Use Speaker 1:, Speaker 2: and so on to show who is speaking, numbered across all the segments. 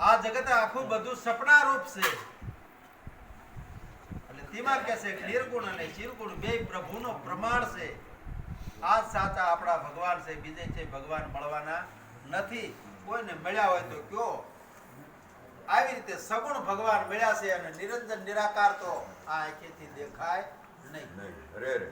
Speaker 1: આ જગત આખું બધું સપના રૂપ છે. એટલે તેમાં કે છે નિર્ગુણ અને ચિરગુણ બે પ્રભુનો પ્રમાણ છે. આ સાચા આપણા ભગવાન છે, બીજે છે, ભગવાન મળવાના નથી. કોઈને મળ્યા હોય તો કયો. આવી રીતે સગુણ ભગવાન મળ્યા છે અને નિરંજન નિરાકાર તો આ આંખેથી દેખાય નહીં.
Speaker 2: નહીં રે રે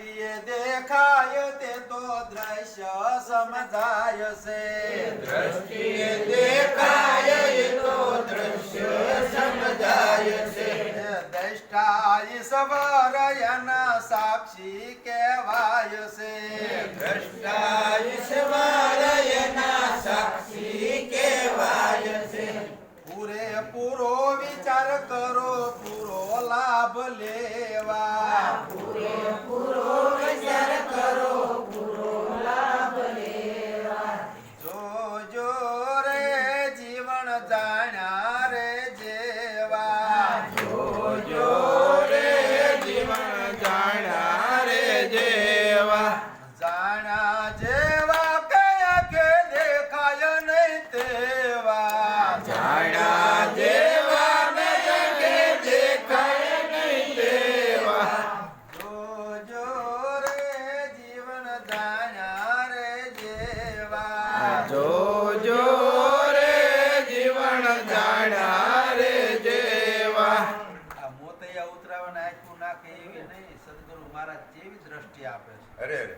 Speaker 1: દ્રષ્ટિએ દેખાય તે તો દ્રશ્ય સમજાય છે.
Speaker 3: દ્રષ્ટિએ દેખાય એ તો દ્રશ્ય સમજાય છે.
Speaker 1: દ્રષ્ટા ઈશ્વર એના સાક્ષી કહેવાય છે.
Speaker 3: સાક્ષી કહેવાય છે.
Speaker 1: પૂરેપૂરો વિચાર કરો પૂરો લાભ લેવા જેવી દ્રષ્ટિ આપે છે?
Speaker 2: અરે અરે.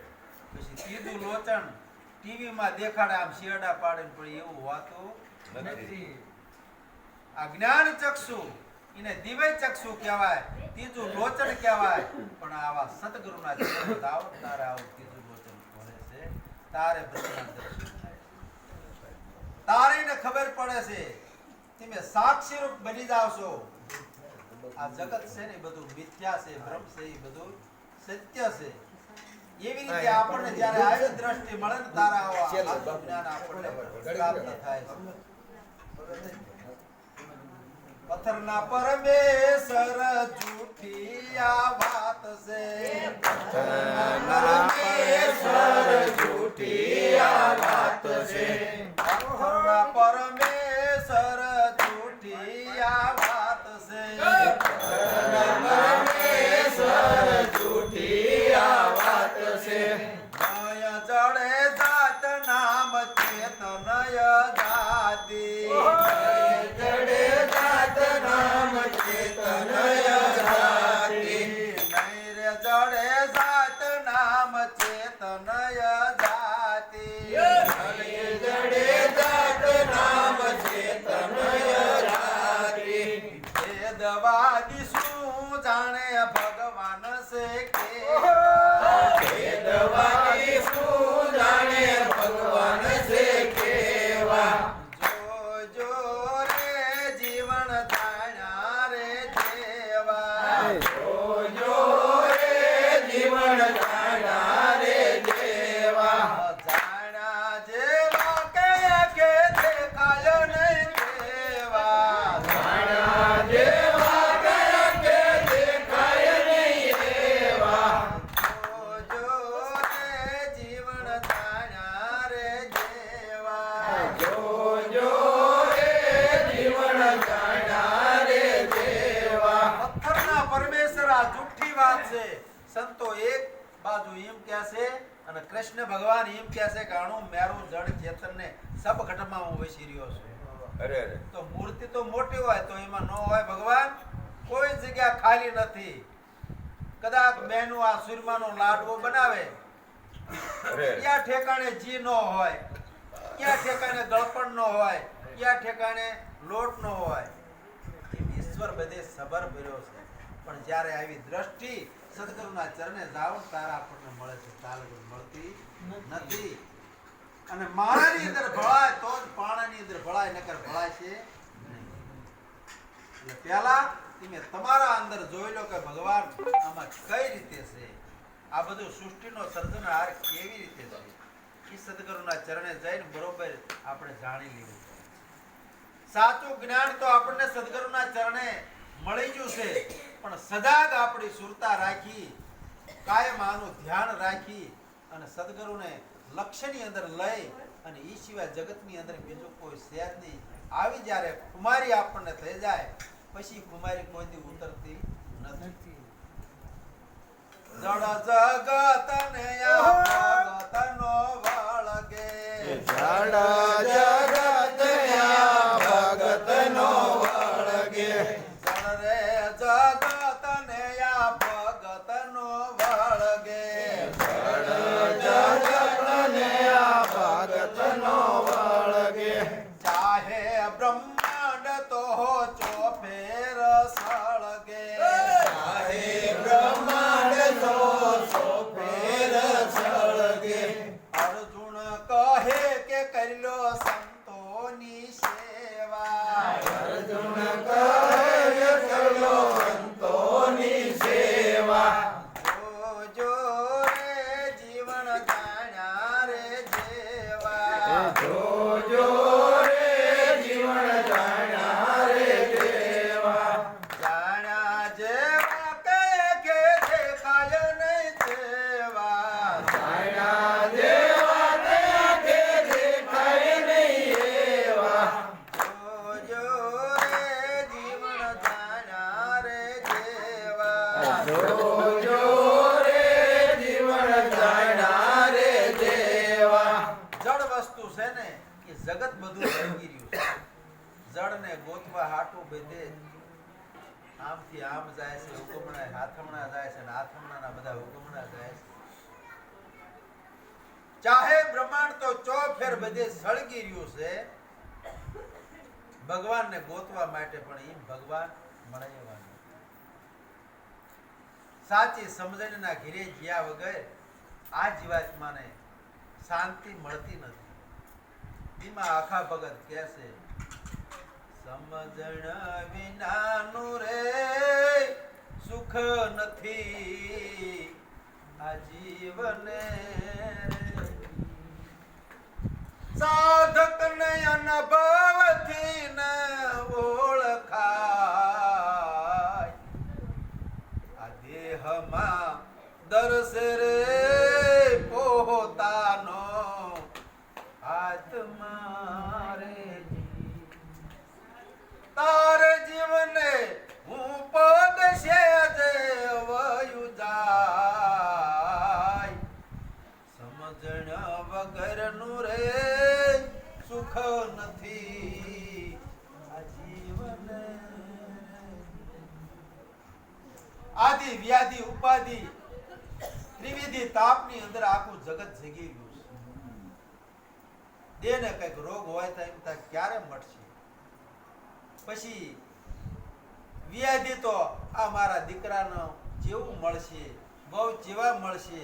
Speaker 1: પછી સીધું લોચન ટીવીમાં દેખાડે આમ શિયાળા પાડે પણ એવું વાતું
Speaker 2: નથી.
Speaker 1: આ જ્ઞાન ચક્ષુ એને દિવ્ય ચક્ષુ કહેવાય ત્રીજું લોચન કહેવાય. પણ આવા સદગુરુના જીવન ધાવ તારે આવું ત્રીજું લોચન ખોલે છે. તારે તારે ને ખબર પડે છે. તમે સાક્ષી રૂપ બની જાવ છો. આ જગત છે ને એ બધું મિથ્યા છે ભ્રમ છે એ બધું. સત્ય છે. એવી રીતે આપણને જ્યારે આવી દ્રષ્ટિ મળે ને તારા આવા જ્ઞાન આપણને પ્રાપ્ત થાય છે. પથ્થરના પરમેશ્વર જૂઠી આ વાત છે.
Speaker 3: પરમેશ્વર જૂઠી આ વાત છે.
Speaker 1: પથ્થરના પરમેશ્વર કૃષ્ણ ભગવાન એમ કહે છે કે અણુ મેરું જડ ચેતનને સબ ઘટમાં હું વસી રહ્યો છું.
Speaker 2: અરે અરે.
Speaker 1: તો મૂર્તિ તો મોટી હોય તો એમાં ન હોય ભગવાન? કોઈ જગ્યા ખાલી નથી. કદાચ મેનુ આ સુરમાનો લાડવો બનાવે. ક્યાં ઠેકાણે જી ન હોય ક્યાં ઠેકાણે ગળપણ ન હોય ક્યાં ઠેકાણે લોટ ન હોય. ઈશ્વર બધે સબર ભર્યો છે. પણ જ્યારે આવી દ્રષ્ટિ સદગુરુના ચરણે જાઓ, તારા આપણને મળે છે તાલગુર મળતી નથી. અને માણાની અંદર ભળાય, તો જ પાણાની અંદર ભળાય, નકર ભળાય છે એટલે પહેલા તમે તમારા અંદર જોઈ લો કે ભગવાન આમાં કઈ રીતે છે. આ બધું સૃષ્ટિનો સર્જનહાર કેવી રીતે છે? એ સદગુરુના ચરણે જઈને બરોબર આપણે જાણી લીધું સાચું જ્ઞાન તો આપણને સદગુરુના ચરણે મળી ગયું છે. પણ સદાગ આપણી સુરતા રાખી કાયમ આનું ધ્યાન રાખી અને સદગુરુને લક્ષ્યની અંદર લઈ અને એ સિવાય જગતની અંદર બીજો કોઈ શેર નહીં. આવી જ્યારે કુમારી આપણને થઈ જાય પછી કુમારી કોઈ દી ઉતરતી નથી.
Speaker 3: જડ ભગતનો વળગે જડ
Speaker 1: જગતયા ચોફેર બધે સળગી રહ્યું છે. ભગવાનને ગોતવા માટે પણ એ ભગવાન મળે એવા નથી. સાચી સમજણના ઘીરે ગયા વગર આ જીવાત્માને શાંતિ મળતી નથી. એમાં આખા ભગત કહે સમજણ વિનાનું રે, સુખ નથી. આ જીવને ને રોગ હોય તો એમ થાય ક્યારે મળશે? પછી વ્યાધિ તો આ મારા દીકરાનો જેવું મળશે, બહુ જેવા મળશે.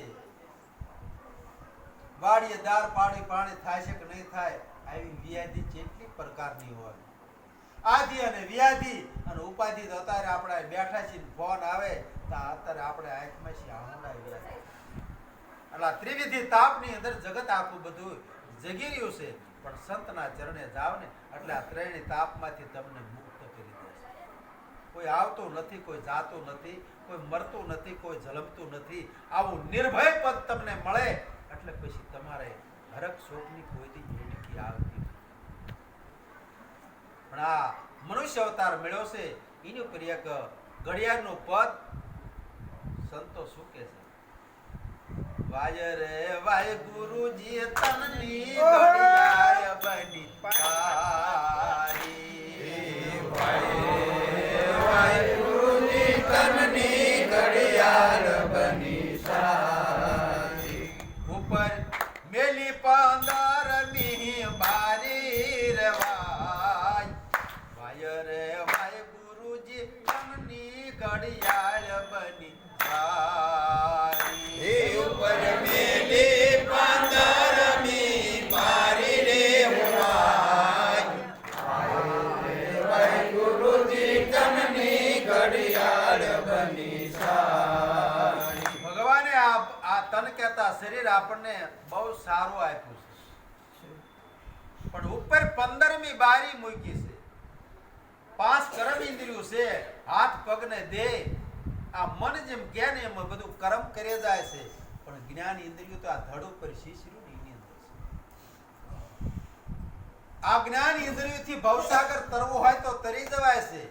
Speaker 1: વાડીએ દાર પાણી પાણી થાય છે કે નહીં થાય, આવી વ્યાધિ જેટલી પ્રકારની હોય. આદિ અને વ્યાધિ અને ઉપાધિ તો અત્યારે આપણે બેઠા છીએ ફોન આવે, તો અત્યારે આપણે આંખમાં છીએ વ્યાધિ એટલે ત્રિવિધિ તાપની અંદર જગત આખું બધું જગી રહ્યું છે. પણ સંતના ચરણે જાવ ને એટલે આ ત્રણેય તાપમાંથી તમને મુક્ત કરી દેશે કોઈ આવતું નથી, કોઈ જાતું નથી, કોઈ મરતું નથી, કોઈ જલમતું નથી. આવું નિર્ભય પદ તમને મળે એટલે પછી તમારે હરક શોકની કોઈ ભેટકી આવતી પણ આ મનુષ્ય અવતાર મેળવશે છે એની ઉપર એક ઘડિયાળનું પદ સંતો શું કે છે. વાય રે વાય ગુરુજી તનની ઘડિયાળ બની પારી બહુ સારું આપ્યું છે. પણ ઉપર પંદરમી બારી મૂકી છે. પાંચ કરમ ઇન્દ્રિયો છે, હાથ પગને દે. આ મન જેમ કે ને એમ બધું કર્મ કરે જાય છે. પણ જ્ઞાન ઇન્દ્રિયો તો આ ધડ ઉપર અંદર આ જ્ઞાન ઇન્દ્રિયથી ભવસાગર તરવો હોય તો તરી જવાય છે.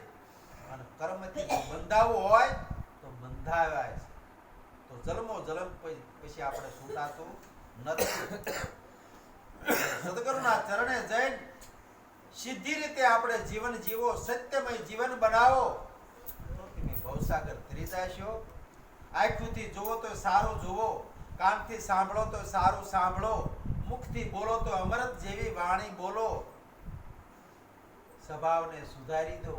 Speaker 1: અને કર્મથી થી બંધાવવું હોય તો બંધાવાય છે. તો જલમો જલમ પછી આપણે છૂટાતું નથી. સદગુરુના ચરણે જઈને સીધી રીતે આપણે જીવન જીવો, સત્યમય જીવન બનાવો, તો તમે ભવસાગર તરી જશો આંખોથી જુઓ તો સારું જુઓ, કાનથી સાંભળો તો સારું સાંભળો, મુખથી બોલો તો અમૃત જેવી વાણી બોલો. સ્વભાવને સુધારી દો.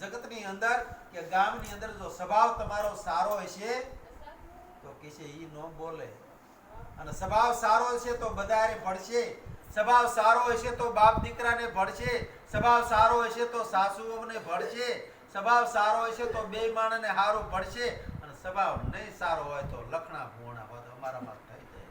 Speaker 1: જગતની અંદર કે ગામની અંદર જો સ્વભાવ તમારો સારો હશે, તો કિસે ઈ ન બોલે. અને સ્વભાવ સારો હશે તો બધાને ભળશે. સ્વભાવ સારો હશે તો બાપ દીકરાને ભળશે. સ્વભાવ સારો હશે તો સાસુઓને ભળશે. સ્વભાવ સારો હશે તો બે માણસને હારું ભળશે. અને સ્વભાવ નહીં સારો હોય તો લખણા ભૂણા હોય તો અમારામાં થઈ જાય.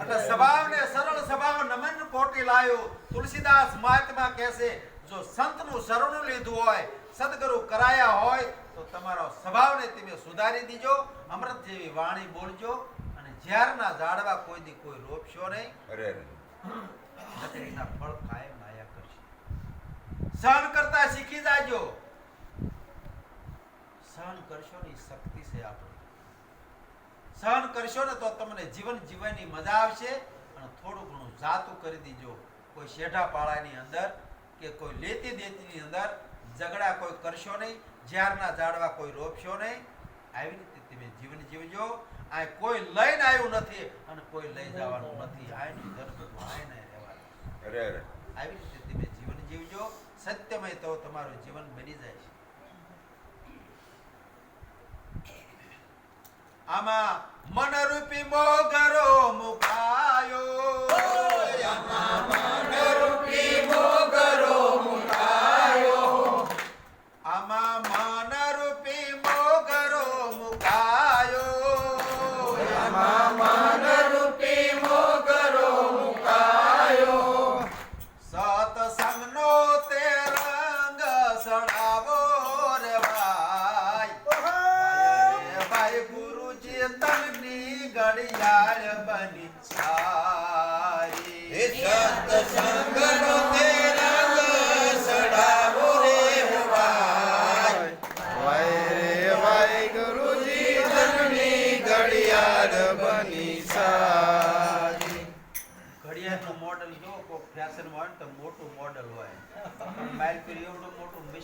Speaker 1: એટલે સ્વભાવને સરળ સ્વભાવ નમન પોટી લાયો. તુલસીદાસ મહાત્મા કહેશે, જો સંતનું શરણું લીધું હોય સદગુરુ કરાયા હોય તો તમારો સ્વભાવને તમે સુધારી દીજો અમૃત જેવી વાણી બોલજો અને ઝેરના ઝાડવા કોઈ દી કોઈ રોપશો નહીં.
Speaker 2: અરે
Speaker 1: એના ફળ કાયમ માયા કરશે. સહન કરતા શીખી જાજો. સહન કરશો ને શક્તિ છે આપણી. સહન કરશો ને તો તમને જીવન જીવવાની મજા આવશે અને થોડું ઘણું જાતું કરી દીજો. કોઈ શેઢા પાળાની અંદર કે કોઈ લેતી દેતીની અંદર ઝઘડા કોઈ કરશો નહીં ઝાડના ઝાડવા કોઈ રોપશો નહીં. આવી રીતે તમે જીવન જીવજો. આ કોઈ લઈને આવ્યું નથી અને કોઈ લઈ જવાનું નથી. આયનું ધર્મ આયને રહેવાનું.
Speaker 2: અરે અરે.
Speaker 1: આવી રીતે તમે જીવન જીવજો. સત્યમય તો તમારું જીવન બની જાય છે. આમાં મનરૂપી મોગરો મુકાયો.
Speaker 3: રૂપી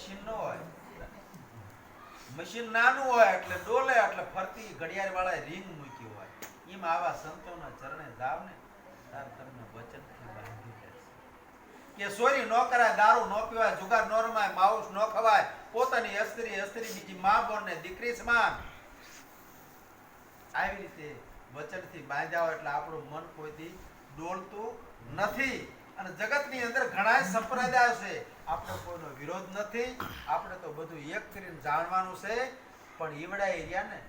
Speaker 1: મશીન ન હોય. મશીન નાનું હોય એટલે ડોલે, એટલે ફરતી ઘડિયાળ વાળા રિંગ મૂકી હોય. એમ આવા સંતોના ચરણે જાવ ને તાર તમને વચનથી કે સોરી, ન કરાય, દારૂ ન પીવાય, જુગાર ન રમાય, માઉસ ન ખવાય, પોતાની અસ્ત્રી અસ્ત્રી બીજી મા બોન ને દીકરી સમાન. આવી રીતે વચનથી બાંધ્યા હોય એટલે આપણું મન કોઈથી ડોલતું નથી. અને જગતની અંદર ઘણા સંપ્રદાયો છે. આપણે કોઈનો વિરોધ નથી. આપણે તો બધું એક કરીને જાણવાનું છે. પણ ઈવડા એરિયા ને